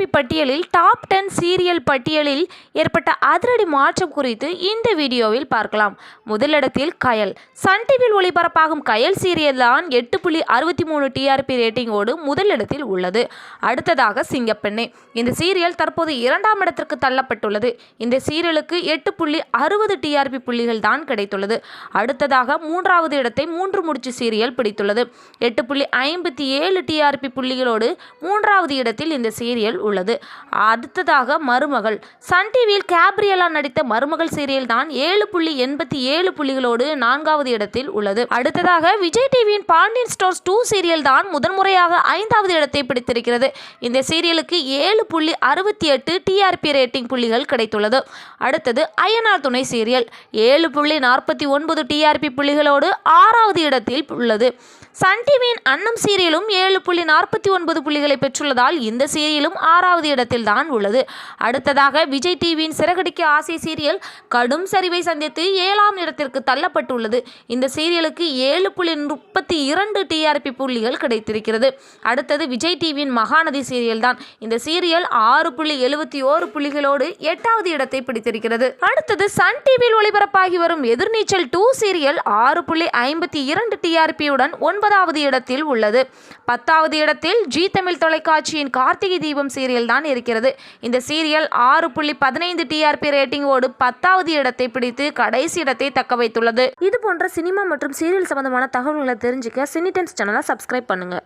TRP பட்டியலில் top ten serial பட்டியலில் ஏற்பட்ட அதிரடி மாற்றம் குறித்து இந்த வீடியோவில் பார்க்கலாம். முதலிடத்தில் கயல். சன் டிவியில் ஒளிபரப்பாகும் கயல் சீரியல் தான் எட்டு புள்ளி அறுபத்தி மூணு டிஆர்பி ரேட்டிங்கோடு முதலிடத்தில் உள்ளது. அடுத்ததாக சிங்கப்பெண்ணே. இந்த சீரியல் தற்போது இரண்டாம் இடத்திற்கு தள்ளப்பட்டுள்ளது. இந்த சீரியலுக்கு எட்டு புள்ளி அறுபது டிஆர்பி புள்ளிகள் தான் கிடைத்துள்ளது. அடுத்ததாக மூன்றாவது இடத்தை மூன்று முடிச்சு சீரியல் பிடித்துள்ளது. எட்டு புள்ளி ஐம்பத்தி ஏழு டிஆர்பி புள்ளிகளோடு மூன்றாவது இடத்தில் இந்த சீரியல் உள்ளது. அடுத்ததாக மருமகள். சன் டிவியில் கேப்ரியலா நடித்த மருமகள் சீரியல் தான் ஏழு புள்ளி எண்பத்தி ஏழு புள்ளிகளோடு நான்காவது இடத்தில் உள்ளது. அடுத்ததாக விஜய் டிவியின் பாண்டியன் ஸ்டோர்ஸ் டூ சீரியல் தான் முதன்முறையாக ஐந்தாவது இடத்தை பிடித்திருக்கிறது. இந்த சீரியலுக்கு ஏழு புள்ளி அறுபத்தி எட்டு டிஆர்பி ரேட்டிங் புள்ளிகள் கிடைத்துள்ளது. அடுத்தது அய்யனார் துணை சீரியல். ஏழு புள்ளி நாற்பத்தி ஒன்பது டிஆர்பி புள்ளிகளோடு ஆறாவது இடத்தில் உள்ளது. சன் டிவியின் அன்னம் சீரியலும் ஏழு புள்ளி நாற்பத்தி ஒன்பது புள்ளிகளை பெற்றுள்ளதால் இந்த சீரியலும் ஆறாவது இடத்தில் தான் உள்ளது. அடுத்ததாக விஜய் டிவியின் சிறகடிக்க ஆசை சீரியல் கடும் சரிவை சந்தித்து ஏழாம் இடத்திற்கு தள்ளப்பட்டுள்ளது. இந்த சீரியலுக்கு ஏழு புள்ளி முப்பத்தி இரண்டு டிஆர்பி புள்ளிகள் கிடைத்திருக்கிறது. அடுத்தது விஜய் டிவியின் மகாநதி சீரியல் தான் இந்த சீரியல் ஆறு புள்ளி எழுபத்தி ஓரு புள்ளிகளோடு எட்டாவது இடத்தை பிடித்திருக்கிறது. அடுத்தது சன் டிவியில் ஒளிபரப்பாகி வரும் எதிர்நீச்சல் டூ சீரியல் ஆறு புள்ளி ஐம்பத்தி இரண்டு டிஆர்பியுடன் ஒன்பதாவது இடத்தில் உள்ளது. பத்தாவது இடத்தில் ஜி தமிழ் தொலைக்காட்சியின் கார்த்திகை தீபம் சீரியல் தான் இருக்கிறது. இந்த சீரியல் ஆறு புள்ளி பதினைந்து டிஆர்பி ரேட்டிங்கோடு பத்தாவது இடத்தை பிடித்து கடைசி இடத்தை தக்க வைத்துள்ளது. இது போன்ற சினிமா மற்றும் சீரியல் சம்பந்தமான தகவல்களை தெரிஞ்சுக்க சினிடென்ஸ் சேனலை சப்ஸ்கிரைப் பண்ணுங்க.